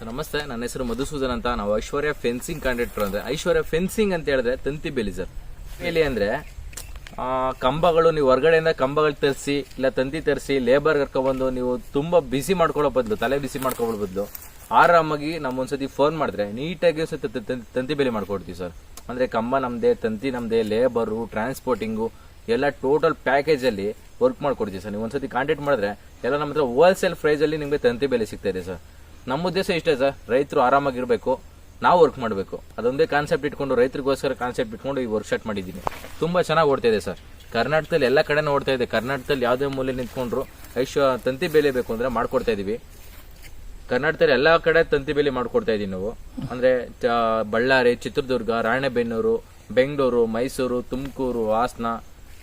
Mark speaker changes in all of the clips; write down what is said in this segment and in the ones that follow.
Speaker 1: Sir, ನಮಸ್ತೆ, ನನ್ನ ಹೆಸರು ಮಧುಸೂದನ್ ಅಂತ. ನಾವು ಐಶ್ವರ್ಯ ಫೆನ್ಸಿಂಗ್ ಕಾಂಟ್ರಾಕ್ಟರ್ ಅಂದ್ರೆ. ಐಶ್ವರ್ಯ ಫೆನ್ಸಿಂಗ್ ಅಂತ ಹೇಳಿದ್ರೆ ತಂತಿ ಬೇಲಿ ಸರ್. ಬೇಲಿ ಅಂದ್ರೆ ಕಂಬಗಳು, ನೀವು ಹೊರಗಡೆಯಿಂದ ಕಂಬಗಳು ತರಿಸಿ, ಇಲ್ಲ ತಂತಿ ತರಿಸಿ ಲೇಬರ್ ಕರ್ಕೊಬಂದು ನೀವು ತುಂಬಾ ಬಿಸಿ ಮಾಡ್ಕೊಳ್ಳೋ ಬದಲು, ತಲೆ ಬಿಸಿ ಮಾಡ್ಕೊಳ್ಳೋ ಬದಲು, ಆರಾಮಾಗಿ ನಮ್ಮ ಒಂದ್ಸತಿ ಫೋನ್ ಮಾಡಿದ್ರೆ ನೀಟಾಗಿ ಒಂದ್ಸತಿ ತಂತಿ ಬೇಲಿ ಮಾಡ್ಕೊಡ್ತೀವಿ ಸರ್. ಅಂದ್ರೆ ಕಂಬ ನಮ್ದೇ, ತಂತಿ ನಮ್ದೇ ಲೇಬರು ಟ್ರಾನ್ಸ್ಪೋರ್ಟಿಂಗು ಎಲ್ಲ ಟೋಟಲ್ ಪ್ಯಾಕೇಜ್ ಅಲ್ಲಿ ವರ್ಕ್ ಮಾಡ್ಕೊಡ್ತೀವಿ ಸರ್. ನೀವು ಒಂದ್ಸತಿ ಕಾಂಟ್ಯಾಕ್ಟ್ ಮಾಡಿದ್ರೆ, ಎಲ್ಲ ನಮ್ಮ ಹತ್ರ ಹೋಲ್ಸೇಲ್ ಪ್ರೈಸ್ ಅಲ್ಲಿ ನಿಮಗೆ ತಂತಿ ಬೆಲೆ ಸಿಗ್ತಾ ಇದೆ ಸರ್. ನಮ್ಮ ಉದ್ದೇಶ ಇಷ್ಟೇ ಸರ್. ರೈತರು ಆರಾಮಾಗಿರಬೇಕು. ನಾವು ವರ್ಕ್ ಮಾಡಬೇಕು. ಅದೊಂದೇ ಕಾನ್ಸೆಪ್ಟ್ ಇಟ್ಕೊಂಡು ರೈತರಿಗೋಸ್ಕರ ಕಾನ್ಸೆಪ್ಟ್ ಇಟ್ಕೊಂಡು ಈ ವರ್ಕ್ ಸ್ಟಾರ್ಟ್ ಮಾಡಿದ್ದೀನಿ. ತುಂಬಾ ಚೆನ್ನಾಗಿ ಓಡ್ತಾ ಇದೆ ಸರ್. ಕರ್ನಾಟಕದಲ್ಲಿ ಎಲ್ಲ ಕಡೆನೂ ಓಡ್ತಾ ಇದೆ. ಕರ್ನಾಟಕದಲ್ಲಿ ಯಾವುದೇ ಮೂಲೆ ನಿಂತ್ಕೊಂಡ್ರು ಐಶ್ವ ತಂತಿ ಬೆಲೆ ಬೇಕು ಅಂದ್ರೆ ಮಾಡ್ಕೊಡ್ತಾ ಇದೀವಿ. ಕರ್ನಾಟಕದಲ್ಲಿ ಎಲ್ಲಾ ಕಡೆ ತಂತಿ ಬೇಲಿ ಮಾಡ್ಕೊಡ್ತಾ ಇದೀವಿ ನಾವು. ಅಂದ್ರೆ ಬಳ್ಳಾರಿ, ಚಿತ್ರದುರ್ಗ ರಾಣೆಬೆನ್ನೂರು ಬೆಂಗಳೂರು, ಮೈಸೂರು, ತುಮಕೂರು, ಹಾಸನ,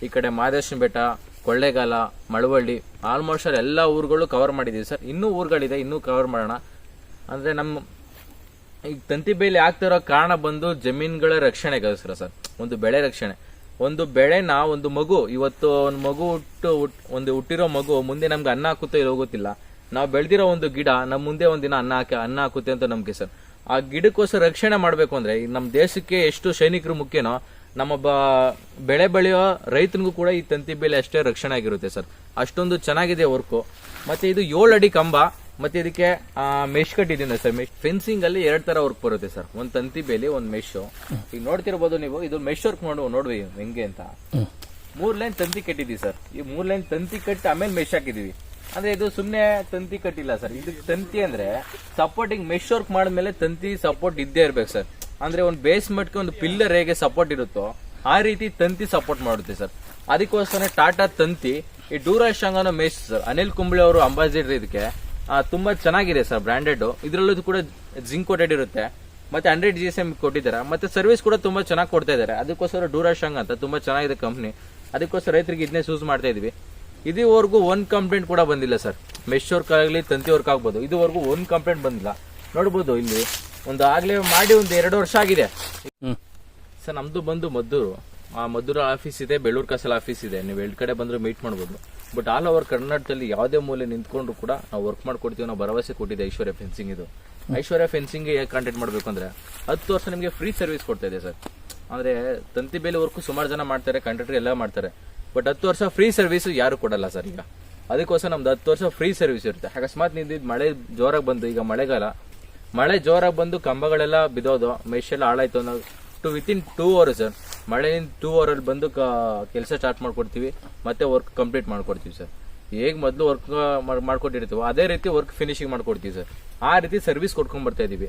Speaker 1: ಈ ಕಡೆ ಮಹದೇಶ್ವರ ಬೆಟ್ಟ ಕೊಳ್ಳೇಗಾಲ, ಮಳವಳ್ಳಿ ಆಲ್ಮೋಸ್ಟ್ ಆಲ್ ಎಲ್ಲ ಊರುಗಳು ಕವರ್ ಮಾಡಿದೀವಿ ಸರ್ ಇನ್ನೂ ಊರುಗಳಿದೆ, ಇನ್ನೂ ಕವರ್ ಮಾಡೋಣ. ಅಂದ್ರೆ ನಮ್ಮ ಈ ತಂತಿ ಬೇಲಿ ಆಗ್ತಿರೋ ಕಾರಣ ಬಂದು ಜಮೀನುಗಳ ರಕ್ಷಣೆಗೋಸ್ಕರ ಸರ್ ಒಂದು ಬೆಳೆ ರಕ್ಷಣೆ. ಒಂದು ಬೆಳೆನ ಒಂದು ಮಗು. ಇವತ್ತು ಒಂದು ಮಗು ಹುಟ್ಟು, ಹುಟ್- ಒಂದು ಹುಟ್ಟಿರೋ ಮಗು ಮುಂದೆ ನಮ್ಗೆ ಅನ್ನ ಹಾಕುತ್ತೋ ಇಲ್ಲ ಹೋಗುತ್ತಿಲ್ಲ ನಾವು ಬೆಳೆದಿರೋ ಒಂದು ಗಿಡ ನಮ್ಮ ಮುಂದೆ ಒಂದಿನ ಅನ್ನ ಹಾಕಿ, ಅನ್ನ ಹಾಕುತ್ತೆ ಅಂತ ನಮಗೆ ಸರ್ ಆ ಗಿಡಕ್ಕೋಸ್ಕರ ರಕ್ಷಣೆ ಮಾಡಬೇಕು ಅಂದ್ರೆ ನಮ್ಮ ದೇಶಕ್ಕೆ ಎಷ್ಟು ಸೈನಿಕರು ಮುಖ್ಯನೋ ನಮ್ಮ ಬ ಬೆಳೆ ಬೆಳೆಯೋ ರೈತನಿಗೂ ಕೂಡ ಈ ತಂತಿ ಬೇಲಿ ಅಷ್ಟೇ ರಕ್ಷಣೆ ಆಗಿರುತ್ತೆ ಸರ್. ಅಷ್ಟೊಂದು ಚೆನ್ನಾಗಿದೆ ವರ್ಕು ಮತ್ತೆ ಇದು ಏಳು ಅಡಿ ಕಂಬ ಮತ್ತೆ ಇದಕ್ಕೆ ಮೆಶ್ ಕಟ್ಟಿದ್ದೀನಿ ಸರ್. ಮೆಶ್ ಫೆನ್ಸಿಂಗ್ ಅಲ್ಲಿ ಥರ ತರ ವರ್ಕ್ ಬರುತ್ತೆ ಸರ್. ಒಂದು ತಂತಿ ಬೇಲಿ ಒಂದು ಮೆಶ್ ಈಗ ನೋಡ್ತಿರ್ಬೋದು ನೀವು ಇದು ಮೆಶ್ ವರ್ಕ್ ನೋಡು ನೋಡ್ವಿ ಹೆಂಗೆ ಅಂತ. ಮೂರು ಲೈನ್ ತಂತಿ ಕಟ್ಟಿದೀವಿ ಸರ್. ಈ ಮೂರು ಲೈನ್ ತಂತಿ ಕಟ್ಟಿ ಆಮೇಲೆ ಮೆಶ್ ಹಾಕಿದೀವಿ. ಅಂದ್ರೆ ಇದು ಸುಮ್ಮನೆ ತಂತಿ ಕಟ್ಟಿಲ್ಲ ಸರ್. ಇದಕ್ಕೆ ತಂತಿ ಅಂದ್ರೆ ಸಪೋರ್ಟಿಂಗ್ ಮೆಶ್ ವರ್ಕ್ ಮಾಡಿದ್ಮೇಲೆ ತಂತಿ ಸಪೋರ್ಟ್ ಇದ್ದೇ ಇರ್ಬೇಕು ಸರ್. ಅಂದ್ರೆ ಒಂದು ಬೇಸ್ ಮಟ್ಗೆ ಒಂದು ಪಿಲ್ಲರ್ ಹೇಗೆ ಸಪೋರ್ಟ್ ಇರುತ್ತೋ ಆ ರೀತಿ ತಂತಿ ಸಪೋರ್ಟ್ ಮಾಡುತ್ತೆ ಸರ್ ಅದಕ್ಕೋಸ್ಕರ ಟಾಟಾ ತಂತಿ, ಈ ಡೂರಾಶಾಂಗ್ ಅನ್ನೋ ಮೇಸ್ ಸರ್ ಅನಿಲ್ ಕುಂಬ್ಳೆ ಅವರು ಅಂಬಾಸಿಡರ್ ಇದಕ್ಕೆ. ತುಂಬಾ ಚೆನ್ನಾಗಿದೆ ಸರ್ ಬ್ರ್ಯಾಂಡೆಡ್ ಇದ್ರಲ್ಲೂ ಕೂಡ ಜಿಂಕ್ ಕೋಟೆಡ್ ಇರುತ್ತೆ. ಮತ್ತೆ ಹಂಡ್ರೆಡ್ ಜಿ ಎಸ್ ಎಂ ಕೊಟ್ಟಿದ್ದಾರೆ. ಮತ್ತೆ ಸರ್ವಿಸ್ ಕೂಡ ತುಂಬಾ ಚೆನ್ನಾಗಿ ಕೊಡ್ತಾ ಇದ್ದಾರೆ. ಅದಕ್ಕೋಸ್ಕರ ಡೂರಾಶಾಂಗ್ ಅಂತ ತುಂಬಾ ಚೆನ್ನಾಗಿದೆ ಕಂಪ್ನಿ ಅದಕ್ಕೋಸ್ಕರ ರೈತರಿಗೆ ಇದನ್ನೇ ಯೂಸ್ ಮಾಡ್ತಾ ಇದೀವಿ. ಇದುವರೆಗೂ ಒಂದ್ ಕಂಪ್ಲೇಂಟ್ ಕೂಡ ಬಂದಿಲ್ಲ ಸರ್ ಮೆಶ್ ವರ್ಕ್ ಆಗಲಿ, ತಂತಿ ವರ್ಕ್ ಆಗ್ಬೋದು. ಇದುವರೆಗೂ ಒಂದ್ ಕಂಪ್ಲೇಂಟ್ ಬಂದಿಲ್ಲ. ನೋಡ್ಬೋದು ಇಲ್ಲಿ. ಒಂದು ಆಗ್ಲೇ ಮಾಡಿ ಒಂದು ಎರಡು ವರ್ಷ ಆಗಿದೆ. ಸರ್ ನಮ್ದು ಬಂದು ಮದ್ದೂರು. ಆ ಮದ್ದೂರು ಆಫೀಸ್ ಇದೆ ಬೆಳ್ಳೂರು ಕಸಲ್ ಆಫೀಸ್ ಇದೆ. ನೀವು ಎರಡು ಕಡೆ ಬಂದ್ರೆ ಮೀಟ್ ಮಾಡ್ಬೋದು. ಬಟ್ ಆಲ್ ಓವರ್ ಕರ್ನಾಟಕದಲ್ಲಿ ಯಾವುದೇ ಮೂಲೆ ನಿಂತ್ಕೊಂಡ್ರು ಕೂಡ ನಾವು ವರ್ಕ್ ಮಾಡ್ಕೊಡ್ತೀವಿ ನಾವು ಭರವಸೆ ಕೊಟ್ಟಿದೆ ಐಶ್ವರ್ಯ ಫೆನ್ಸಿಂಗ್ ಇದು. ಐಶ್ವರ್ಯ ಫೆನ್ಸಿಂಗ್ ಹೇಗೆ ಕಾಂಟ್ಯಾಕ್ಟ್ ಮಾಡ್ಬೇಕು ಅಂದ್ರೆ ಹತ್ತು ವರ್ಷ ನಿಮಗೆ ಫ್ರೀ ಸರ್ವಿಸ್ ಕೊಡ್ತಾ ಇದೆ ಸರ್. ಅಂದ್ರೆ ತಂತಿ ಬೇಲಿ ವರ್ಕ್ ಸುಮಾರು ಜನ ಮಾಡ್ತಾರೆ ಕಾಂಟ್ರಾಕ್ಟರ್ ಎಲ್ಲ ಮಾಡ್ತಾರೆ. ಬಟ್ ಹತ್ತು ವರ್ಷ ಫ್ರೀ ಸರ್ವಿಸ್ ಯಾರು ಕೊಡಲ್ಲ ಸರ್ ಈಗ. ಅದಕ್ಕೋಸ್ಕರ ನಮ್ದು ಹತ್ತು ವರ್ಷ ಫ್ರೀ ಸರ್ವಿಸ್ ಇರುತ್ತೆ. ಅಕಸ್ಮಾತ್ ನಿಂದಿದ್ ಮಳೆ ಜೋರಾಗಿ ಬಂದು ಈಗ ಮಳೆಗಾಲ ಮಳೆ ಜೋರಾಗಿ ಬಂದು ಕಂಬಗಳೆಲ್ಲ ಬಿದ್ದೋದು ಎಲ್ಲ ಹಾಳಾಯ್ತು ಅನ್ನೋ to within two hour sir ಮಳೆಯಿಂದ ಟೂ ಅವರ್ ಅಲ್ಲಿ ಬಂದು ಕೆಲಸ ಸ್ಟಾರ್ಟ್ ಮಾಡ್ಕೊಡ್ತೀವಿ, ಮತ್ತೆ ವರ್ಕ್ ಕಂಪ್ಲೀಟ್ ಮಾಡ್ಕೊಡ್ತೀವಿ ಸರ್ ಹೇಗೆ ಮೊದಲು ವರ್ಕ್ ಮಾಡ್ಕೊಟ್ಟಿರ್ತೀವೋ, ಅದೇ ರೀತಿ ವರ್ಕ್ ಫಿನಿಶಿಂಗ್ ಮಾಡ್ಕೊಡ್ತೀವಿ ಸರ್ ಆ ರೀತಿ ಸರ್ವಿಸ್ ಕೊಡ್ಕೊಂಡ್ ಬರ್ತಾ ಇದೀವಿ.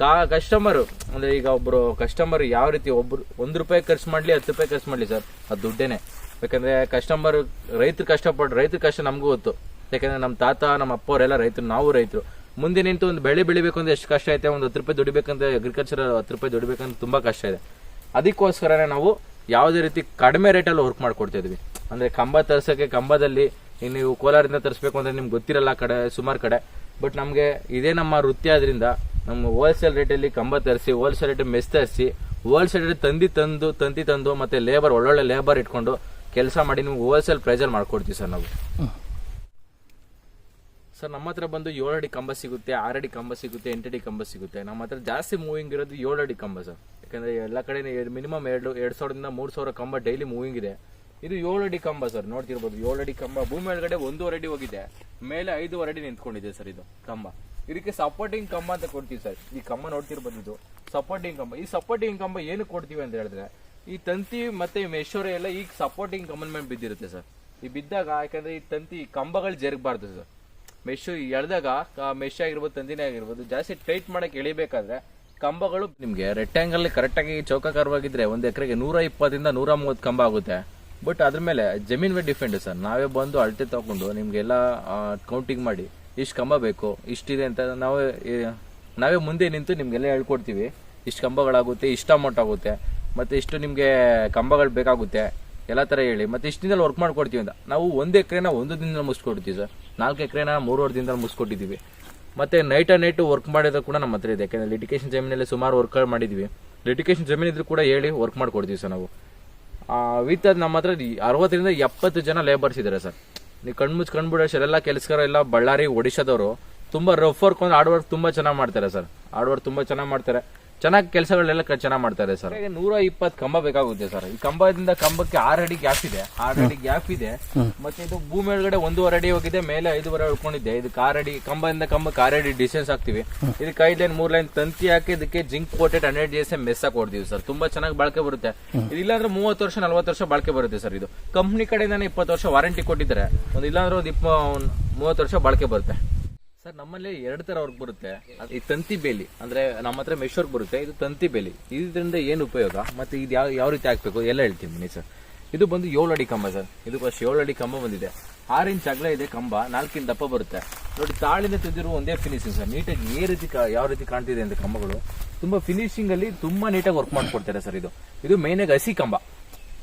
Speaker 1: ಕಾ ಕಸ್ಟಮರ್ ಅಂದ್ರೆ ಈಗ ಒಬ್ಬರು ಕಸ್ಟಮರ್ ಯಾವ ರೀತಿ ಒಬ್ರು, ಒಂದು ರೂಪಾಯಿ ಖರ್ಚು ಮಾಡ್ಲಿ, ಹತ್ತು ರೂಪಾಯಿ ಖರ್ಚು ಮಾಡ್ಲಿ ಸರ್ ಅದು ದುಡ್ಡೇನೆ. ಯಾಕಂದ್ರೆ ಕಸ್ಟಮರ್ ರೈತರು ಕಷ್ಟಪಟ್ಟು ರೈತರ ಕಷ್ಟ ನಮಗೂ ಗೊತ್ತು. ಯಾಕಂದ್ರೆ ನಮ್ಮ ತಾತ ನಮ್ಮ ಅಪ್ಪ ಅವರೆಲ್ಲ ರೈತರು, ನಾವು ರೈತರು. ಮುಂದೆ ನಿಂತು ಒಂದು ಬೆಳೆ ಬೆಳಿಬೇಕು ಅಂದ್ರೆ ಎಷ್ಟು ಕಷ್ಟ ಐತೆ, ಒಂದು ಹತ್ತು ರೂಪಾಯಿ ದುಡಿಬೇಕಂದ್ರೆ ಅಗ್ರಿಕಲ್ಚರ್ ಹತ್ತು ರೂಪಾಯಿ ದುಡಿಬೇಕಂದ್ರೆ ತುಂಬಾ ಕಷ್ಟ ಇದೆ. ಅದಕ್ಕೋಸ್ಕರನೇ ನಾವು ಯಾವುದೇ ರೀತಿ ಕಡಿಮೆ ರೇಟಲ್ಲಿ ವರ್ಕ್ ಮಾಡ್ಕೊಡ್ತಾ ಇದ್ವಿ ಅಂದ್ರೆ ಕಂಬ ತರ್ಸಕ್ಕೆ ಕಂಬದಲ್ಲಿ ನೀವು ಕೋಲಾರದಿಂದ ತರಿಸ್ಬೇಕು ಅಂದ್ರೆ ನಿಮ್ಗೆ ಗೊತ್ತಿರಲ್ಲ ಕಡೆ, ಸುಮಾರು ಕಡೆ. ಬಟ್ ನಮಗೆ ಇದೇ ನಮ್ಮ ವೃತ್ತಿ ಆದ್ರಿಂದ ನಮ್ಮ ಹೋಲ್ಸೇಲ್ ರೇಟಲ್ಲಿ ಕಂಬ ತರಿಸಿ ಹೋಲ್ಸೇಲ್ ರೇಟ್ ಮೆಸ್ ತರಿಸಿ ಹೋಲ್ಸೇಲ್ ರೇಟ್ ತಂದಿ ತಂದು, ತಂತಿ ತಂದು ಮತ್ತೆ ಲೇಬರ್ ಒಳ್ಳೊಳ್ಳೆ ಲೇಬರ್ ಇಟ್ಕೊಂಡು ಕೆಲಸ ಮಾಡಿ ನಿಮ್ಗೆ ಹೋಲ್ಸೇಲ್ ಪ್ರೈಸಲ್ಲಿ ಮಾಡ್ಕೊಡ್ತೀವಿ ಸರ್ ನಾವು. ಸರ್ ನಮ್ಮ ಹತ್ರ ಬಂದು ಅಡಿ ಕಂಬ ಸಿಗುತ್ತೆ ಆರಡಿ ಕಂಬ ಸಿಗುತ್ತೆ ಎಂಟಡಿ ಕಂಬ ಸಿಗುತ್ತೆ. ನಮ್ಮ ಹತ್ರ ಜಾಸ್ತಿ ಮೂವಿಂಗ್ ಇರೋದು ಏಳು ಅಡಿ ಕಂಬ ಸರ್. ಯಾಕಂದ್ರೆ ಎಲ್ಲ ಕಡೆ ಮಿನಿಮಮ್ ಎರಡು ಎರಡು ಸಾವಿರದಿಂದ ಮೂರು ಸಾವಿರ ಕಂಬ ಡೈಲಿ ಮೂವಿಂಗ್ ಇದೆ. ಇದು ಏಳು ಅಡಿ ಕಂಬ ಸರ್, ನೋಡ್ತಿರ್ಬೋದು. ಅಡಿ ಕಂಬ. ಭೂಮಿ ಒಳಗಡೆ ಒಂದೂವರೆ ಅಡಿ ಹೋಗಿದೆ. ಮೇಲೆ ಐದೂವರೆ ಅಡಿ ನಿಂತ್ಕೊಂಡಿದೆ ಸರ್ ಇದು ಕಂಬ. ಇದಕ್ಕೆ ಸಪೋರ್ಟಿಂಗ್ ಕಂಬ ಅಂತ ಕೊಡ್ತೀವಿ ಸರ್. ಈ ಕಂಬ ನೋಡ್ತಿರ್ಬೋದು ಇದು. ಸಪೋರ್ಟಿಂಗ್ ಕಂಬ. ಈ ಸಪೋರ್ಟಿಂಗ್ ಕಂಬ ಏನು ಕೊಡ್ತೀವಿ ಅಂತ ಹೇಳಿದ್ರೆ, ಈ ತಂತಿ ಮತ್ತೆ ಮೆಶೋರೆ ಎಲ್ಲ ಈಗ ಸಪೋರ್ಟಿಂಗ್ ಕಂಬನ್ ಮೇಲೆ ಬಿದ್ದಿರುತ್ತೆ ಸರ್. ಈ ಬಿದ್ದಾಗ ಯಾಕಂದ್ರೆ ಈ ತಂತಿ ಕಂಬಗಳು ಜರುಗಬಾರ್ದು ಸರ್. ಮೆಶ್ ಎಳೆದಾಗ ಮೆಶ್ ಆಗಿರ್ಬೋದು, ತಂದಿನೇ ಆಗಿರ್ಬೋದು, ಜಾಸ್ತಿ ಟೈಟ್ ಮಾಡಕ್ ಎಳಿಬೇಕಾದ್ರೆ ಕಂಬಗಳು ನಿಮ್ಗೆ ಕರೆಕ್ಟ್ ಆಗಿ ಚೌಕಾಕಾರವಾಗಿದ್ರೆ ಒಂದ್ ಎಕರೆಗೆ ನೂರ ಇಪ್ಪತ್ತರಿಂದ ನೂರ ಮೂವತ್ತು ಕಂಬ ಆಗುತ್ತೆ. ಬಟ್ ಅದ್ರ ಮೇಲೆ ಜಮೀನ್ ಮೇಲೆ ಡಿಫೆಂಡ್ ಸರ್. ನಾವೇ ಬಂದು ಅಳತೆ ತಗೊಂಡು ನಿಮ್ಗೆಲ್ಲ ಕೌಂಟಿಂಗ್ ಮಾಡಿ ಇಷ್ಟು ಕಂಬ ಬೇಕು, ಇಷ್ಟಿದೆ ಅಂತ ನಾವೇ ನಾವೇ ಮುಂದೆ ನಿಂತು ನಿಮ್ಗೆಲ್ಲ ಹೇಳ್ಕೊಡ್ತೀವಿ. ಇಷ್ಟು ಕಂಬಗಳಾಗುತ್ತೆ, ಇಷ್ಟು ಅಮೌಂಟ್ ಆಗುತ್ತೆ, ಮತ್ತೆ ಇಷ್ಟು ನಿಮ್ಗೆ ಕಂಬಗಳು ಬೇಕಾಗುತ್ತೆ, ಎಲ್ಲ ತರ ಹೇಳಿ, ಮತ್ತೆ ಇಷ್ಟು ದಿನದಲ್ಲಿ ವರ್ಕ್ ಮಾಡ್ಕೊಡ್ತೀವಿ ಅಂತ. ನಾವು ಒಂದು ಎಕರೆನ ಒಂದು ದಿನದಲ್ಲಿ ಮುಗಿಸ್ಕೊಡ್ತೀವಿ ಸರ್. ನಾಲ್ಕು ಎಕರೆನ ಮೂರುವರೆ ದಿನದಲ್ಲಿ ಮುಗಿಸ್ಕೊಟ್ಟಿದ್ದೀವಿ. ಮತ್ತೆ ನೈಟ್ ಆ್ಯಂಡ್ ನೈಟ್ ವರ್ಕ್ ಮಾಡೋದು ಕೂಡ ನಮ್ಮ ಹತ್ರ ಇದೆ. ಯಾಕೆಂದರೆ ಲಿಟಿಕೇಶನ್ ಜಮೀನಲ್ಲಿ ಸುಮಾರು ವರ್ಕ್ ಮಾಡಿದ್ವಿ. ಲಿಟಿಕೇಶನ್ ಜಮೀನಿದ್ರು ಕೂಡ ಹೇಳಿ ವರ್ಕ್ ಮಾಡಿಕೊಡ್ತೀವಿ ಸರ್ ನಾವು. ವಿತ್ ಅದು ನಮ್ಮ ಹತ್ರ ಅರವತ್ತರಿಂದ ಎಪ್ಪತ್ತು ಜನ ಲೇಬರ್ಸ್ ಇದ್ದಾರೆ ಸರ್. ನೀವು ಕಣ್ಮುಚ್ಚಿ ಕಣ್ಬಿಡೋ ಎಲ್ಲ ಕೆಲಸಗಾರ ಎಲ್ಲ ಬಳ್ಳಾರಿ, ಒಡಿಶಾದವರು, ತುಂಬಾ ರಫ್ ವರ್ಕ್ ಅಂದ್ರೆ ಹಾರ್ಡ್ ವರ್ಕ್ ತುಂಬಾ ಚೆನ್ನಾಗಿ ಮಾಡ್ತಾರೆ ಸರ್. ಹಾರ್ಡ್ ವರ್ಕ್ ತುಂಬಾ ಚೆನ್ನಾಗಿ ಮಾಡ್ತಾರೆ. ಚೆನ್ನಾಗಿ ಕೆಲಸಗಳೆಲ್ಲ ಚೆನ್ನಾಗಿ ಮಾಡ್ತಾರೆ ಸರ್. ನೂರ ಇಪ್ಪತ್ತು ಕಂಬ ಬೇಕಾಗುತ್ತೆ ಸರ್. ಈ ಕಂಬದಿಂದ ಕಂಬಕ್ಕೆ ಆರು ಅಡಿ ಗ್ಯಾಪ್ ಇದೆ. ಆರು ಅಡಿ ಗ್ಯಾಪ್ ಇದೆ. ಮತ್ತೆ ಇದು ಭೂಮಿ ಒಳಗಡೆ ಒಂದೂವರೆ ಅಡಿ ಹೋಗಿದೆ ಮೇಲೆ ಐದೂವರೆ ಉಳ್ಕೊಂಡಿದ್ದೆ ಇದಕ್ಕೆ ಆರು ಅಡಿ ಕಂಬದಿಂದ ಕಂಬಕ್ಕೆ ಆರು ಅಡಿ ಡಿಸ್ಟೆನ್ಸ್ ಹಾಕ್ತಿವಿ. ಇದಕ್ಕೆ ಐದು ಲೈನ್ ಮೂರ್ ಲೈನ್ ತಂತಿ ಹಾಕಿ ಇದಕ್ಕೆ zinc coated hundred G S M mesh ಕೊಡ್ತೀವಿ ಸರ್. ತುಂಬಾ ಚೆನ್ನಾಗಿ ಬಾಳಿಕೆ ಬರುತ್ತೆ. ಇಲ್ಲಾಂದ್ರೆ ಮೂವತ್ತು ವರ್ಷ ನಲ್ವತ್ತು ವರ್ಷ ಬಾಳಿಕೆ ಬರುತ್ತೆ ಸರ್ ಇದು. ಕಂಪ್ನಿ ಕಡೆಯಿಂದಾನೆ ಇಪ್ಪತ್ತು ವರ್ಷ ವಾರಂಟಿ ಕೊಟ್ಟಿದ್ದಾರೆ. ಒಂದು ಇಲ್ಲಾಂದ್ರೆ ಒಂದು ಇಪ್ಪ ಮೂವತ್ತು ವರ್ಷ ಬಾಳಿಕೆ ಬರುತ್ತೆ. ಸರ್, ನಮ್ಮಲ್ಲಿ ಎರಡು ತರ ವರ್ಕ್ ಬರುತ್ತೆ. ಈ ತಂತಿ ಬೇಲಿ, ಅಂದ್ರೆ ನಮ್ಮ ಹತ್ರ ಮೆಶ್ ವರ್ಕ್ ಬರುತ್ತೆ, ಇದು ತಂತಿ ಬೇಲಿ. ಇದರಿಂದ ಏನು ಉಪಯೋಗ? ಮತ್ತೆ ಇದು ಯಾವ ಯಾವ ರೀತಿ ಹಾಕ್ಬೇಕು? ಎಲ್ಲ ಹೇಳ್ತೀನಿ ಬನ್ನಿ ಸರ್. ಇದು ಬಂದು ಏಳು ಅಡಿ ಕಂಬ ಸರ್. ಇದು ಫಸ್ಟ್ ಏಳು ಅಡಿ ಕಂಬ ಬಂದಿದೆ. ಆರು ಇಂಚ್ ಅಗಲ ಇದೆ ಕಂಬ, ನಾಲ್ಕಿನ ದಪ್ಪ ಬರುತ್ತೆ. ನೋಡಿ, ತಾಳಿನ ತೆಗೆದಿರುವ ಒಂದೇ ಫಿನಿಶಿಂಗ್ ಸರ್. ನೀಟಾಗಿ ಏ ರೀತಿ ಯಾವ ರೀತಿ ಕಾಣ್ತಿದೆ ಅಂತ ಕಂಬಗಳು. ತುಂಬಾ ಫಿನಿಶಿಂಗ್ ಅಲ್ಲಿ ತುಂಬಾ ನೀಟಾಗಿ ವರ್ಕ್ ಮಾಡ್ಕೊಡ್ತಾರೆ ಸರ್ ಇದು. ಇದು ಮೇನ್ ಆಗಿ ಹಸಿ ಕಂಬ.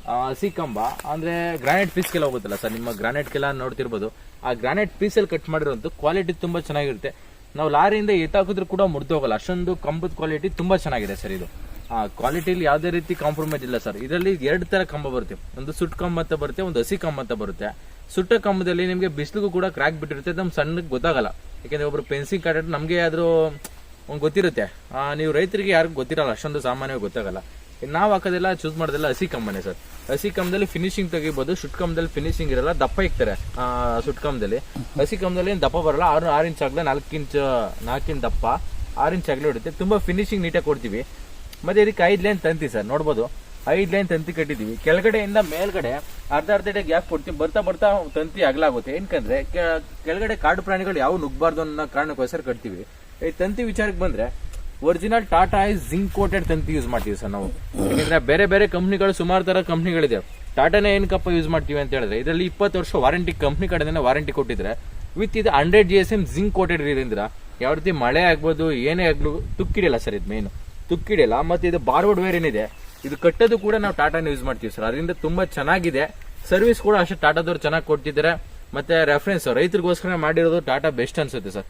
Speaker 1: ಹಸಿ ಕಂಬ. ಅಂದ್ರೆ ಗ್ರಾನೈಟ್ ಪೀಸ್ಗೆಲ್ಲ ಹೋಗುತ್ತಲ್ಲ ಸರ್ ನಿಮ್ಮ ಗ್ರಾನೈಟ್ಗೆಲ್ಲ ನೋಡ್ತಿರ್ಬೋದು. ಆ ಗ್ರಾನೈಟ್ ಪೀಸಲ್ಲಿ ಕಟ್ ಮಾಡಿರೋಂಥ ಕ್ವಾಲಿಟಿ ತುಂಬಾ ಚೆನ್ನಾಗಿರುತ್ತೆ. ನಾವು ಲಾರಿಯಿಂದ ಎತ್ತಾಕಿದ್ರು ಕೂಡ ಮುರಿದು ಹೋಗಲ್ಲ. ಅಷ್ಟೊಂದು ಕಂಬದ ಕ್ವಾಲಿಟಿ ತುಂಬಾ ಚೆನ್ನಾಗಿದೆ ಸರ್ ಇದು. ಆ ಕ್ವಾಲಿಟಿಲಿ ಯಾವುದೇ ರೀತಿ ಕಾಂಪ್ರಮೈಸ್ ಇಲ್ಲ ಸರ್ ಇದರಲ್ಲಿ ಎರಡು ತರ ಕಂಬ ಬರುತ್ತೆ. ಒಂದು ಸುಟ್ ಕಂಬ ಅಂತ ಬರುತ್ತೆ, ಒಂದು ಹಸಿ ಕಂಬ ಅಂತ ಬರುತ್ತೆ. ಸುಟ್ಟ ಕಂಬದಲ್ಲಿ ನಿಮಗೆ ಬಿಸಿಲಿಗೂ ಕೂಡ ಕ್ರ್ಯಾಕ್ ಬಿಟ್ಟಿರುತ್ತೆ. ನಮ್ಗೆ ಸಣ್ಣಗೆ ಗೊತ್ತಾಗಲ್ಲ. ಯಾಕಂದ್ರೆ ಒಬ್ರು ಪೆನ್ಸಿಲ್ ಕಾಟ ನಮಗೆ ಆದ್ರೂ ಒಂದು ಗೊತ್ತಿರುತ್ತೆ ನೀವು ರೈತರಿಗೆ ಯಾರಿಗೂ ಗೊತ್ತಿರಲ್ಲ, ಅಷ್ಟೊಂದು ಸಾಮಾನ್ಯವಾಗಿ ಗೊತ್ತಾಗಲ್ಲ. ನಾವು ಹಾಕೋದೆಲ್ಲ ಚೂಸ್ ಮಾಡೋದೆಲ್ಲ ಹಸಿ ಕಂಬನೇ ಸರ್. ಹಸಿ ಕಂಬದಲ್ಲಿ ಫಿನಿಶಿಂಗ್ ತೆಗಿಬೋದು ಸುಟ್ ಕಂಬದಲ್ಲಿ ಫಿನಿಶಿಂಗ್ ಇರಲ್ಲ, ದಪ್ಪ ಇಕ್ತಾರೆ ಸುಟ್ ಕಂಬದಲ್ಲಿ. ಹಸಿ ಕಂಬದಲ್ಲಿ ಏನು ದಪ್ಪ ಬರಲ್ಲ, ಆರು ಆರು ಇಂಚ್ ಆಗಲೇ ನಾಲ್ಕು ಇಂಚ್ ನಾಲ್ಕು ದಪ್ಪ, ಆರು ಇಂಚ್ ಆಗಲೇ ಇಡುತ್ತೆ ತುಂಬಾ ಫಿನಿಶಿಂಗ್ ನೀಟಾಗಿ ಕೊಡ್ತೀವಿ. ಮತ್ತೆ ಇದಕ್ಕೆ ಐದು ಲೈನ್ ತಂತಿ ಸರ್, ನೋಡ್ಬೋದು. ಐದು ಲೈನ್ ತಂತಿ ಕಟ್ಟಿದ್ದೀವಿ ಕೆಳಗಡೆಯಿಂದ ಮೇಲ್ಗಡೆ ಅರ್ಧ ಅರ್ಧ ಗ್ಯಾಪ್ ಕೊಡ್ತೀವಿ. ಬರ್ತಾ ಬರ್ತಾ ತಂತಿ ಅಗಲಾಗುತ್ತೆ. ಏನಕಂದ್ರೆ ಕೆಳಗಡೆ ಕಾಡು ಪ್ರಾಣಿಗಳು ಯಾವ ನುಗ್ಗಬಾರ್ದು ಅನ್ನೋ ಕಾರಣಕ್ಕೋಸ್ಕರ ಕಟ್ತೀವಿ. ಈ ತಂತಿ ವಿಚಾರಕ್ಕೆ ಬಂದ್ರೆ ಒರಿಜಿನಲ್ ಟಾಟಾ ಐಸ್ ಜಿಂಕ್ ಕೋಟೆಡ್ ತಂತಿ ಯೂಸ್ ಮಾಡ್ತೀವಿ ಸರ್ ನಾವು. ಯಾಕಂದ್ರೆ ಬೇರೆ ಬೇರೆ ಕಂಪ್ನಿಗಳು ಸುಮಾರು ತರ ಕಂಪ್ನಿಗಳಿದೆ ಟಾಟಾನೇ ಏನಕ್ಕಪ್ಪ ಯೂಸ್ ಮಾಡ್ತೀವಿ ಅಂತ ಹೇಳಿದ್ರೆ, ಇದರಲ್ಲಿ ಇಪ್ಪತ್ತು ವರ್ಷ ವಾರಂಟಿ ಕಂಪ್ನಿ ಕಡೆಯಿಂದ ವಾರಂಟಿ ಕೊಟ್ಟಿದ್ರೆ ವಿತ್ ಇದು hundred G S M zinc coated ಇರೋದ್ರಿಂದ, ಯಾವ ರೀತಿ ಮಳೆ ಆಗ್ಬೋದು, ಏನೇ ಆಗ್ಲು, ತುಕ್ಕಿಡಿಯಲ್ಲ ಸರ್ ಇದು ಮೇನ್ ತುಕ್ಕಿಡಿಯಲ್ಲ, ಮತ್ತೆ ಇದು ಬಾರ್ವರ್ಡ್ ವೇರ್ ಏನಿದೆ, ಇದು ಕಟ್ಟೋದು ಕೂಡ ನಾವು ಟಾಟಾನ ಯೂಸ್ ಮಾಡ್ತೀವಿ ಸರ್. ಅದರಿಂದ ತುಂಬ ಚೆನ್ನಾಗಿದೆ. ಸರ್ವಿಸ್ ಕೂಡ ಅಷ್ಟೇ ಟಾಟಾದವ್ರು ಚೆನ್ನಾಗಿ ಕೊಟ್ಟಿದ್ದಾರೆ ಮತ್ತೆ ರೆಫರೆನ್ಸ್ ರೈತರಿಗೋಸ್ಕರ ಮಾಡಿರೋದು ಟಾಟಾ ಬೆಸ್ಟ್ ಅನ್ಸುತ್ತೆ ಸರ್.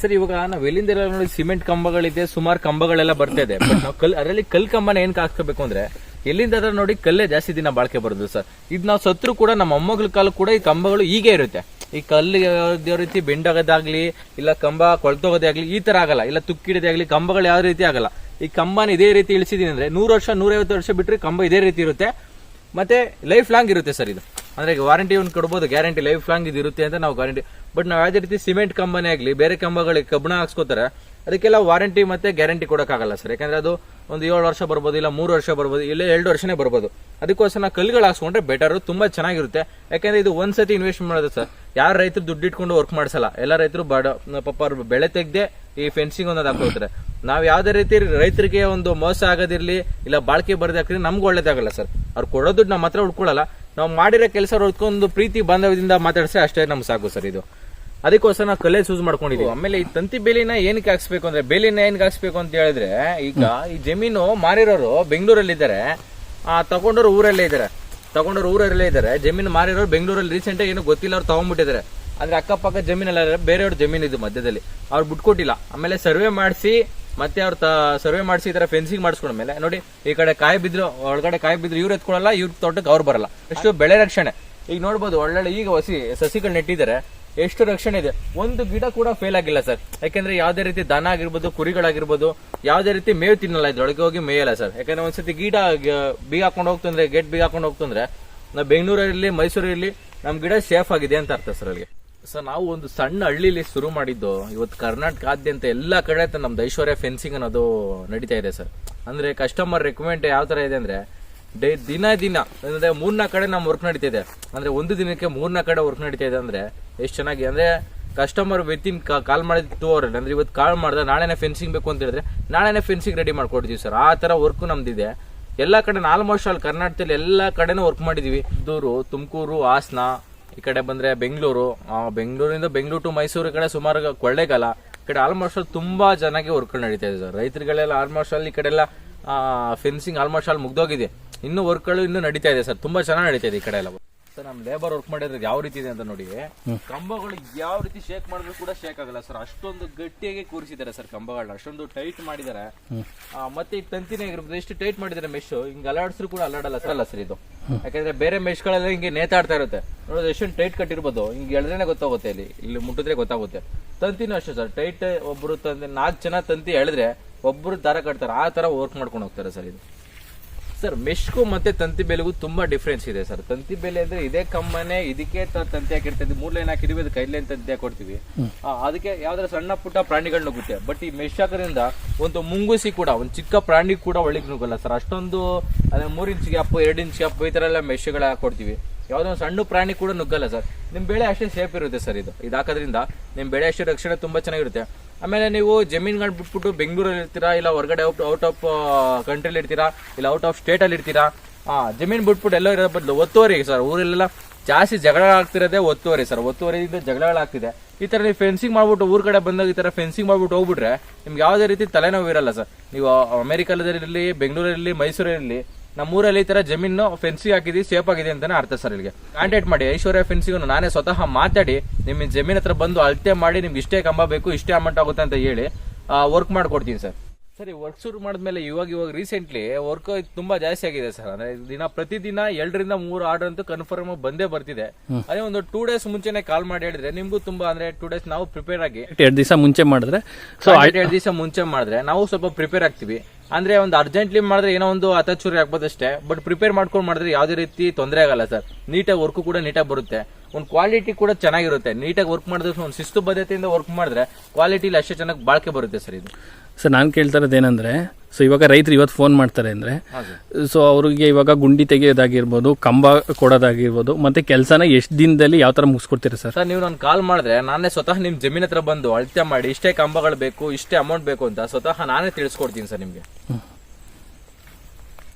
Speaker 1: ಸರ್, ಇವಾಗ ನಾವು ಎಲ್ಲಿಂದ ಎಲ್ಲ ನೋಡಿ, ಸಿಮೆಂಟ್ ಕಂಬಗಳಿದೆ, ಸುಮಾರು ಕಂಬಗಳೆಲ್ಲ ಬರ್ತಾ ಇದೆ ನಾವು ಕಲ್, ಅದರಲ್ಲಿ ಕಲ್ ಕಂಬನ ಏನ್ ಹಾಕ್ಸ್ಕೋಬೇಕು ಅಂದ್ರೆ ಎಲ್ಲಿಂದ ನೋಡಿ ಕಲ್ಲೇ ಜಾಸ್ತಿ ದಿನ ಬಾಳಿಕೆ ಬರೋದು ಸರ್. ಇದು ನಾವು ಸತ್ರು ಕೂಡ ನಮ್ಮ ಮೊಮ್ಮಗಳ ಕಾಲ ಕೂಡ ಈ ಕಂಬಗಳು ಹೀಗೆ ಇರುತ್ತೆ. ಈ ಕಲ್ಲು ರೀತಿ ಬೆಂಡಾಗೋದಾಗ್ಲಿ, ಇಲ್ಲ ಕಂಬ ಕೊಳ್ತೋಗೋದೇ ಆಗ್ಲಿ ಈ ತರ ಆಗಲ್ಲ. ಇಲ್ಲ ತುಕ್ಕಿಡದೇ ಆಗ್ಲಿ, ಕಂಬಗಳು ಯಾವ ರೀತಿ ಆಗಲ್ಲ. ಈ ಕಂಬನ ಇದೇ ರೀತಿ ಇಳಿಸಿದೀನಿ ಅಂದ್ರೆ ನೂರು ವರ್ಷ, ನೂರೈವತ್ತು ವರ್ಷ ಬಿಟ್ಟರೆ ಕಂಬ ಇದೇ ರೀತಿ ಇರುತ್ತೆ. ಮತ್ತೆ ಲೈಫ್ ಲಾಂಗ್ ಇರುತ್ತೆ ಸರ್ ಇದು. ಅಂದ್ರೆ ವಾರಂಟಿ ಒಂದು ಕೊಡ್ಬೋದು ಗ್ಯಾರಂಟಿ ಲೈಫ್ ಲಾಂಗ್ ಇದು ಇರುತ್ತೆ ಅಂತ ನಾವು ಗ್ಯಾರಂಟಿ ಬಟ್ ನಾವು ಯಾವುದೇ ರೀತಿ ಸಿಮೆಂಟ್ ಕಂಬನೇ ಆಗಲಿ, ಬೇರೆ ಕಂಬಗಳಿಗೆ ಕಬ್ಬಣ ಹಾಕ್ಸ್ಕೋತಾರೆ, ಅದಕ್ಕೆಲ್ಲ ವಾರಂಟಿ ಮತ್ತೆ ಗ್ಯಾರಂಟಿ ಕೊಡೋಕ್ಕಾಗಲ್ಲ ಸರ್. ಯಾಕಂದ್ರೆ ಅದು ಒಂದು ಏಳು ವರ್ಷ ಬರ್ಬೋದು, ಇಲ್ಲ ಮೂರು ವರ್ಷ ಬರ್ಬೋದು, ಇಲ್ಲ ಎರಡು ವರ್ಷನೇ ಬರ್ಬೋದು. ಅದಕ್ಕೋಸ್ಕರ ನಾವು ಕಲ್ಲುಗಳು ಹಾಕ್ಸ್ಕೊಂಡ್ರೆ ಬೆಟರ್ ತುಂಬಾ ಚೆನ್ನಾಗಿರುತ್ತೆ. ಯಾಕಂದ್ರೆ ಇದು ಒಂದ್ಸತಿ ಇನ್ವೆಸ್ಟ್ ಮಾಡೋದು ಸರ್. ಯಾರು ರೈತರು ದುಡ್ಡು ಇಟ್ಕೊಂಡು ವರ್ಕ್ ಮಾಡಿಸಲ್ಲ. ಎಲ್ಲ ರೈತರು ಬಡ, ಪಾಪ ಅವ್ರು ಬೆಳೆ ತೆಗ್ದೆ ಈ ಫೆನ್ಸಿಂಗ್ ಅನ್ನೋದು ಹಾಕೋತಾರೆ ನಾವು ಯಾವ್ದೇ ರೀತಿ ರೈತರಿಗೆ ಒಂದು ಮೋಸ ಆಗೋದಿರಲಿ, ಇಲ್ಲ ಬಾಳಿಕೆ ಬರದಾಕ್ರಿ ನಮ್ಗೆ ಒಳ್ಳೇದಾಗಲ್ಲ ಸರ್. ಅವ್ರು ಕೊಡೋ ದುಡ್ಡು ನಮ್ಮ ಹತ್ರ ಉಳ್ಕೊಳ್ಳಲ್ಲ ನಾವು ಮಾಡಿರೋ ಕೆಲಸ ಹೊತ್ಕೊಂಡು ಪ್ರೀತಿ ಬಾಂಧವ್ಯದಿಂದ ಮಾತಾಡಿಸ್ರೆ ಅಷ್ಟೇ ನಮ್ಗೆ ಸಾಕು ಸರ್ ಇದು. ಅದಕ್ಕೋಸ್ಕರ ನಾವು ಕಲೆ ಚೂಸ್ ಮಾಡ್ಕೊಂಡಿದ್ದೀವಿ ಆಮೇಲೆ ಈ ತಂತಿ ಬೇಲಿನ ಏನಕ್ಕೆ ಹಾಕ್ಸ್ಬೇಕು ಅಂದ್ರೆ, ಬೇಲಿನ ಏನಕ್ಕೆ ಹಾಕ್ಸ್ಬೇಕು ಅಂತ ಹೇಳಿದ್ರೆ, ಈಗ ಈ ಜಮೀನು ಮಾರಿರೋರು ಬೆಂಗಳೂರಲ್ಲಿ ಇದ್ದಾರೆ. ತಗೊಂಡವ್ರು ಊರಲ್ಲೇ ಇದ್ದಾರೆ. ತಗೊಂಡವ್ರು ಊರಲ್ಲೇ ಇದ್ದಾರೆ. ಜಮೀನು ಮಾರಿರೋರು ಬೆಂಗಳೂರಲ್ಲಿ ರೀಸೆಂಟ್ ಏನೋ ಗೊತ್ತಿಲ್ಲ, ಅವ್ರು ತಗೊಂಡ್ಬಿಟ್ಟಿದ್ದಾರೆ. ಅಂದ್ರೆ ಅಕ್ಕಪಕ್ಕ ಜಮೀನಲ್ಲ ಬೇರೆಯವ್ರ ಜಮೀನು ಇದು ಮಧ್ಯದಲ್ಲಿ. ಅವ್ರು ಬಿಟ್ಕೊಟ್ಟಿಲ್ಲ. ಆಮೇಲೆ ಸರ್ವೆ ಮಾಡಿಸಿ ಮತ್ತೆ ಅವ್ರ ಸರ್ವೆ ಮಾಡಿಸಿ ಈ ತರ ಫೆನ್ಸಿಂಗ್ ಮಾಡಿಸ್ಕೊಂಡ್ಮೇಲೆ ನೋಡಿ, ಈ ಕಡೆ ಕಾಯಿ ಬಿದ್ರು, ಒಳಗಡೆ ಕಾಯಿ ಬಿದ್ರು ಇವ್ರು ಎತ್ಕೊಳಲ್ಲ, ಇವ್ರ ತೋಟಕ್ಕೆ ಅವ್ರು ಬರಲ್ಲ. ಎಷ್ಟು ಬೆಳೆ ರಕ್ಷಣೆ. ಈಗ ನೋಡ್ಬೋದು, ಒಳ್ಳೊಳ್ಳೆ ಈಗ ಹೊಸಿ ಸಸಿಗಳು ನೆಟ್ಟಿದ್ದಾರೆ, ಎಷ್ಟು ರಕ್ಷಣೆ ಇದೆ. ಒಂದು ಗಿಡ ಕೂಡ ಫೇಲ್ ಆಗಿಲ್ಲ ಸರ್. ಯಾಕಂದ್ರೆ ಯಾವ್ದೇ ರೀತಿ ದನ ಆಗಿರ್ಬೋದು, ಕುರಿಗಳಾಗಿರ್ಬೋದು, ಯಾವ್ದೇ ರೀತಿ ಮೇವು ತಿನ್ನಲ್ಲ, ಇದ್ರೊಳಗೆ ಹೋಗಿ ಮೇಯಲ್ಲ ಸರ್. ಯಾಕಂದ್ರೆ ಒಂದ್ಸತಿ ಗಿಡ ಬೀಗ ಹಾಕೊಂಡು ಹೋಗ್ತಂದ್ರೆ, ಗೇಟ್ ಬೀಗ ಹಾಕೊಂಡು ಹೋಗ್ತಂದ್ರೆ, ನಾವು ಬೆಂಗಳೂರಲ್ಲಿ ಮೈಸೂರಲ್ಲಿ ನಮ್ ಗಿಡ ಸೇಫ್ ಆಗಿದೆ ಅಂತ ಅರ್ಥ ಸರ್ ಅಲ್ಲಿಗೆ ಸರ್ ನಾವು ಒಂದು ಸಣ್ಣ ಹಳ್ಳಿಲಿ ಶುರು ಮಾಡಿದ್ದು, ಇವತ್ತು ಕರ್ನಾಟಕಾದ್ಯಂತ ಎಲ್ಲ ಕಡೆ ನಮ್ದು ಐಶ್ವರ್ಯ ಫೆನ್ಸಿಂಗ್ ಅನ್ನೋದು ನಡೀತಾ ಇದೆ ಸರ್ ಅಂದ್ರೆ ಕಸ್ಟಮರ್ ರೆಕಮೆಂಡ್ ಯಾವ ತರ ಇದೆ ಅಂದ್ರೆ, ಡೇ ದಿನ ದಿನ, ಅಂದ್ರೆ ಮೂರ್ನಾಲ್ಕು ಕಡೆ ನಮ್ಮ ವರ್ಕ್ ನಡೀತಾ ಇದೆ. ಅಂದ್ರೆ ಒಂದು ದಿನಕ್ಕೆ ಮೂರ್ನಾಲ್ಕು ಕಡೆ ವರ್ಕ್ ನಡೀತಾ ಇದೆ ಅಂದ್ರೆ ಎಷ್ಟು ಚೆನ್ನಾಗಿ, ಅಂದ್ರೆ ಕಸ್ಟಮರ್ ವಿತಿನ್ ಕಾಲ್ ಮಾಡಿದ ಟೂ ಅವರ್ ಅಂದ್ರೆ ಇವತ್ತು ಕಾಲ್ ಮಾಡಿದ್ರೆ ನಾಳೆನೇ ಫೆನ್ಸಿಂಗ್ ಬೇಕು ಅಂತ ಹೇಳಿದ್ರೆ, ನಾಳೆನೇ ಫೆನ್ಸಿಂಗ್ ರೆಡಿ ಮಾಡ್ಕೊಡ್ತೀವಿ ಸರ್ ಆ ತರ ವರ್ಕ್ ನಮ್ದಿದೆ. ಎಲ್ಲಾ ಕಡೆ ಆಲ್ಮೋಸ್ಟ್ ಅಲ್ಲಿ ಕರ್ನಾಟಕದಲ್ಲಿ ಎಲ್ಲಾ ಕಡೆನೂ ವರ್ಕ್ ಮಾಡಿದೀವಿ. ದೂರು ತುಮಕೂರು, ಹಾಸನ ಈ ಕಡೆ ಬಂದ್ರೆ ಬೆಂಗಳೂರು. ಬೆಂಗಳೂರಿಂದ ಬೆಂಗಳೂರು ಟು ಮೈಸೂರು ಕಡೆ ಸುಮಾರು ಕೊಳ್ಳೇಗಾಲ. ಈ ಕಡೆ ಆಲ್ಮೋಸ್ಟ್ ಅಲ್ಲಿ ತುಂಬಾ ಚೆನ್ನಾಗಿ ವರ್ಕ್ ನಡೀತಾ ಇದೆ ಸರ್. ರೈತರುಗಳೆಲ್ಲ ಆಲ್ಮೋಸ್ಟ್ ಅಲ್ಲಿ ಈ ಕಡೆ ಎಲ್ಲ ಫೆನ್ಸಿಂಗ್ ಆಲ್ಮೋಸ್ಟ್ ಅಲ್ಲಿ ಮುಗ್ದೋಗಿದೆ. ಇನ್ನು ವರ್ಕ್ಗಳು ಇನ್ನೂ ನಡೀತಾ ಇದೆ ಸರ್. ತುಂಬಾ ಚೆನ್ನಾಗಿ ನಡೀತಾ ಇದೆ ಈ ಕಡೆ ಎಲ್ಲ. ನಮ್ ಲೇಬರ್ ವರ್ಕ್ ಮಾಡಿದ್ರೆ ಯಾವ ರೀತಿ ಇದೆ ಅಂತ ನೋಡಿ, ಕಂಬಗಳು ಯಾವ ರೀತಿ ಶೇಕ್ ಮಾಡಿದ್ರು ಕೂಡ ಶೇಕ್ ಆಗಲ್ಲ ಸರ್ ಅಷ್ಟೊಂದು ಗಟ್ಟಿಯಾಗಿ ಕೂರಿಸಿದ್ದಾರೆ ಸರ್ ಕಂಬಗಳನ್ನ. ಅಷ್ಟೊಂದು ಟೈಟ್ ಮಾಡಿದಾರೆ ಮತ್ತೆ ಈ ತಂತಿನೇ ಎಷ್ಟು ಟೈಟ್ ಮಾಡಿದ್ದಾರೆ ಮೆಶ್ ಹಿಂಗ್ ಅಲಾಡ್ಸ್ರು ಕೂಡ ಅಲ್ಲಾಡಲ್ಲ ಸರ್ ಅಲ್ಲ ಸರ್ ಇದು. ಯಾಕಂದ್ರೆ ಬೇರೆ ಮೆಶ್ಗಳೆಲ್ಲ ಹಿಂಗೆ ನೇತಾಡ್ತಾ ಇರುತ್ತೆ. ನೋಡೋದು ಎಷ್ಟೊಂದು ಟೈಟ್ ಕಟ್ಟಿರ್ಬೋದು. ಹಿಂಗೆ ಎಳೆದ್ರೆ ಗೊತ್ತಾಗುತ್ತೆ ಇಲ್ಲಿ. ಇಲ್ಲಿ ಮುಟ್ಟಿದ್ರೆ ಗೊತ್ತಾಗುತ್ತೆ. ತಂತಿನೂ ಅಷ್ಟೇ ಸರ್ ಟೈಟ್ ಒಬ್ರು ತಂದೆ ನಾಲ್ಕು ಜನ ತಂತಿ ಎಳೆದ್ರೆ ಒಬ್ರು ದಾರ ಕಟ್ತಾರೆ. ಆ ತರ ವರ್ಕ್ ಮಾಡ್ಕೊಂಡು ಹೋಗ್ತಾರೆ ಸರ್ ಇದು. ಸರ್ ಮೆಶ್ಗೂ ಮತ್ತೆ ತಂತಿ ಬೆಲೆಗೂ ತುಂಬಾ ಡಿಫ್ರೆನ್ಸ್ ಇದೆ ಸರ್. ತಂತಿ ಬೆಲೆ ಅಂದ್ರೆ ಇದೇ ಕಮ್ಮನೆ, ಇದಕ್ಕೆ ತಂತಿ ಹಾಕಿರ್ತೀವಿ ಮೂರ್ ಲೈನ್ ಹಾಕಿದೀವಿ ಅದಕ್ಕೆ ಐದ್ ಲೈನ್ ತಂತಿ ಹಾಕೊಡ್ತೀವಿ. ಅದಕ್ಕೆ ಯಾವ್ದಾದ್ರು ಸಣ್ಣ ಪುಟ್ಟ ಪ್ರಾಣಿಗಳು ನುಗ್ಗುತ್ತೆ ಬಟ್ ಈ ಮೆಶ್ ಹಾಕೋದ್ರಿಂದ ಒಂದು ಮುಂಗುಸಿ ಕೂಡ, ಒಂದು ಚಿಕ್ಕ ಪ್ರಾಣಿ ಕೂಡ ಒಳಗೆ ನುಗ್ಗಲ್ಲ ಸರ್. ಅಷ್ಟೊಂದು ಅದೇ ಮೂರ್ ಇಂಚ್ ಗ್ಯಾಪ್ ಎರಡು ಇಂಚ್ ಗ್ಯಾಪ್ ಈ ತರ ಎಲ್ಲ ಮೆಶ್ಗಳ ಹಾಕೊಡ್ತೀವಿ ಯಾವ್ದೋ ಒಂದು ಸಣ್ಣ ಪ್ರಾಣಿ ಕೂಡ ನುಗ್ಗಲ್ಲ ಸರ್. ನಿಮ್ ಬೆಳೆ ಅಷ್ಟೇ ಸೇಫ್ ಇರುತ್ತೆ ಸರ್ ಇದು. ಇದಾಕೋದ್ರಿಂದ ನಿಮ್ ಬೆಳೆ ಅಷ್ಟೇ ರಕ್ಷಣೆ ತುಂಬಾ ಚೆನ್ನಾಗಿರುತ್ತೆ. ಆಮೇಲೆ ನೀವು ಜಮೀನ್ಗಳು ಬಿಟ್ಬಿಟ್ಟು ಬೆಂಗಳೂರಲ್ಲಿ ಇರ್ತೀರಾ, ಇಲ್ಲ ಹೊರಗಡೆ ಔಟ್ ಆಫ್ ಕಂಟ್ರಿಲಿ ಇರ್ತೀರಾ, ಇಲ್ಲ ಔಟ್ ಆಫ್ ಸ್ಟೇಟ್ ಅಲ್ಲಿ ಇರ್ತೀರಾ? ಹಾಂ ಜಮೀನ್ ಬಿಟ್ಬಿಟ್ಟು ಎಲ್ಲೋ ಇರೋ ಬದಲು ಒತ್ತುವರಿ ಸರ್, ಊರಲ್ಲೆಲ್ಲ ಜಾಸ್ತಿ ಜಗಳ ಆಗ್ತಿರೋದೇ ಒತ್ತುವರಿ ಸರ್, ಒತ್ತುವರಿಯಿಂದ ಜಗಳಗಳಾಗ್ತಿದೆ. ಈ ತರ ನೀವು ಫೆನ್ಸಿಂಗ್ ಮಾಡ್ಬಿಟ್ಟು ಊರ್ ಕಡೆ ಬಂದಾಗ ಈ ತರ ಫೆನ್ಸಿಂಗ್ ಮಾಡ್ಬಿಟ್ಟು ಹೋಗ್ಬಿಟ್ರೆ ನಿಮ್ಗೆ ಯಾವುದೇ ರೀತಿ ತಲೆನೋವು ಇರಲ್ಲ ಸರ್. ನೀವು ಅಮೆರಿಕದಲ್ಲಿ ಬೆಂಗಳೂರಲ್ಲಿ ಮೈಸೂರಲ್ಲಿ ನಮ್ಮೂರಲ್ಲಿ ಈ ತರ ಜಮೀನು ಫೆನ್ಸಿಂಗ್ ಹಾಕಿದೀವಿ ಸೇಫ್ ಆಗಿದೆ ಅಂತಾನೆ ಅರ್ಥ ಸರ್ ಇಲ್ಲಿಗೆ. ಕಾಂಟ್ಯಾಕ್ಟ್ ಮಾಡಿ ಐಶ್ವರ್ಯ ಫೆನ್ಸಿಂಗ್ ನಾನೇ ಸ್ವತಃ ಮಾತಾಡಿ ನಿಮ್ಮ ಜಮೀನ್ ಹತ್ರ ಬಂದು ಅಳತೆ ಮಾಡಿ ನಿಮ್ಗೆ ಇಷ್ಟೇ ಕಂಬ ಬೇಕು ಇಷ್ಟೇ ಅಮೌಂಟ್ ಆಗುತ್ತೆ ಅಂತ ಹೇಳಿ ವರ್ಕ್ ಮಾಡ್ಕೊಡ್ತೀನಿ ಸರ್. ಸರಿ ವರ್ಕ್ ಶುರು ಮಾಡಿದ್ಮೇಲೆ ಇವಾಗ ಇವಾಗ ರೀಸೆಂಟ್ಲಿ ವರ್ಕ್ ತುಂಬಾ ಜಾಸ್ತಿ ಆಗಿದೆ ಸರ್. ಅಂದ್ರೆ ದಿನ ಪ್ರತಿದಿನ ಎರಡರಿಂದ ಮೂರು ಆರ್ಡರ್ ಅಂತೂ ಕನ್ಫರ್ಮ್ ಬಂದೇ ಬರ್ತಿದೆ. ಅದೇ ಒಂದು ಟೂ ಡೇಸ್ ಮುಂಚೆನೆ ಕಾಲ್ ಮಾಡಿ ಹೇಳಿದ್ರೆ ನಿಮ್ಗೂ ತುಂಬಾ ಅಂದ್ರೆ ಟೂ ಡೇಸ್ ನಾವು ಪ್ರಿಪೇರ್ ಆಗಿ
Speaker 2: ಎರಡು ದಿವಸ ಮುಂಚೆ ಮಾಡಿದ್ರೆ ಸೊ
Speaker 1: ಎರಡು ದಿವಸ ಮುಂಚೆ ಮಾಡಿದ್ರೆ ನಾವು ಸ್ವಲ್ಪ ಪ್ರಿಪೇರ್ ಆಗ್ತೀವಿ. ಅಂದ್ರೆ ಒಂದು ಅರ್ಜೆಂಟ್ಲಿ ಮಾಡಿದ್ರೆ ಏನೋ ಒಂದು ಅತಚೂರಿ ಆಗ್ಬೋದಷ್ಟೇ ಬಟ್ ಪ್ರಿಪೇರ್ ಮಾಡ್ಕೊಂಡು ಮಾಡಿದ್ರೆ ಯಾವುದೇ ರೀತಿ ತೊಂದರೆ ಆಗಲ್ಲ ಸರ್. ನೀಟಾಗಿ ವರ್ಕ್ ಕೂಡ ನೀಟಾಗಿ ಬರುತ್ತೆ. ಒಂದು ಕ್ವಾಲಿಟಿ ಕೂಡ ಚೆನ್ನಾಗಿರುತ್ತೆ. ನೀಟಾಗಿ ವರ್ಕ್ ಮಾಡಿದ್ರೆ ಒಂದು ಶಿಸ್ತು ಬದ್ಧತೆಯಿಂದ ವರ್ಕ್ ಮಾಡಿದ್ರೆ ಕ್ವಾಲಿಟಿಲಿ ಅಷ್ಟೇ ಚೆನ್ನಾಗಿ ಬಾಳಿಕೆ ಬರುತ್ತೆ ಸರ್ ಇದು.
Speaker 2: ಸೊ ನಾನು ಕೇಳ್ತಾ ಇರೋದು ಏನಂದ್ರೆ ಸೊ ಇವಾಗ ರೈತರು ಇವತ್ತು ಫೋನ್ ಮಾಡ್ತಾರೆ ಅಂದ್ರೆ ಸೊ ಅವರಿಗೆ ಇವಾಗ ಗುಂಡಿ ತೆಗೆಯೋದಾಗಿರ್ಬೋದು ಕಂಬ ಕೊಡೋದಾಗಿರ್ಬೋದು ಮತ್ತೆ ಕೆಲಸನ ಎಷ್ಟು ದಿನದಲ್ಲಿ ಯಾವ ಥರ ಮುಗಿಸ್ಕೊಡ್ತೀರಾ ಸರ್?
Speaker 1: ಸರ್ ನೀವು ನಾನು ಕಾಲ್ ಮಾಡಿದ್ರೆ ನಾನೇ ಸ್ವತಃ ನಿಮ್ಮ ಜಮೀನ್ ಹತ್ರ ಬಂದು ಅಳತೆ ಮಾಡಿ ಇಷ್ಟೇ ಕಂಬಗಳು ಬೇಕು ಇಷ್ಟೇ ಅಮೌಂಟ್ ಬೇಕು ಅಂತ ಸ್ವತಃ ನಾನೇ ತಿಳಿಸ್ಕೊಡ್ತೀನಿ ಸರ್ ನಿಮ್ಗೆ.